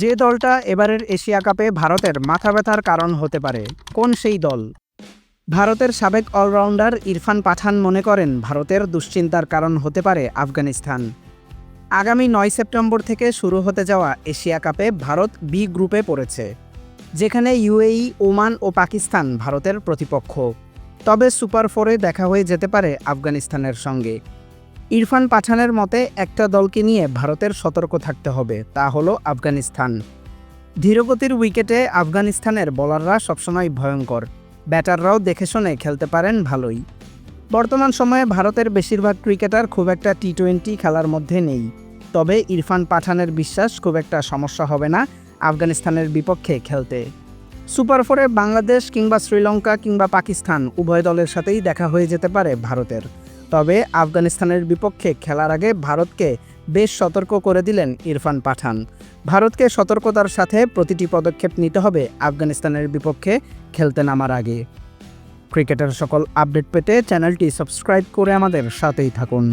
যে দলটা এবারের এশিয়া কাপে ভারতের মাথা ব্যথার কারণ হতে পারে, কোন সেই দল? ভারতের সাবেক অলরাউন্ডার ইরফান পাঠান মনে করেন ভারতের দুশ্চিন্তার কারণ হতে পারে আফগানিস্তান। আগামী নয় সেপ্টেম্বর থেকে শুরু হতে যাওয়া এশিয়া কাপে ভারত বি গ্রুপে পড়েছে, যেখানে ইউএই, ওমান ও পাকিস্তান ভারতের প্রতিপক্ষ। তবে সুপার ফোরে দেখা হয়ে যেতে পারে আফগানিস্তানের সঙ্গে। ইরফান পাঠানের মতে, একটা দলকে নিয়ে ভারতের সতর্ক থাকতে হবে, তা হলো আফগানিস্তান। ধীরগতির উইকেটে আফগানিস্তানের বোলাররা সবসময় ভয়ঙ্কর, ব্যাটাররাও দেখে শুনে খেলতে পারেন ভালোই। বর্তমান সময়ে ভারতের বেশিরভাগ ক্রিকেটার খুব একটা টি টোয়েন্টি খেলার মধ্যে নেই, তবে ইরফান পাঠানের বিশ্বাস খুব একটা সমস্যা হবে না আফগানিস্তানের বিপক্ষে খেলতে। সুপার ফোরে বাংলাদেশ কিংবা শ্রীলঙ্কা কিংবা পাকিস্তান উভয় দলের সাথেই দেখা হয়ে যেতে পারে ভারতের। তবে আফগানিস্তানের বিপক্ষে খেলার আগে ভারতকে বেশ সতর্ক করে দিলেন ইরফান পাঠান। ভারতকে সতর্কতার সাথে প্রতিটি পদক্ষেপ নিতে হবে আফগানিস্তানের বিপক্ষে খেলতে নামার আগে। ক্রিকেটের সকল আপডেট পেতে চ্যানেলটি সাবস্ক্রাইব করে আমাদের সাথেই থাকুন।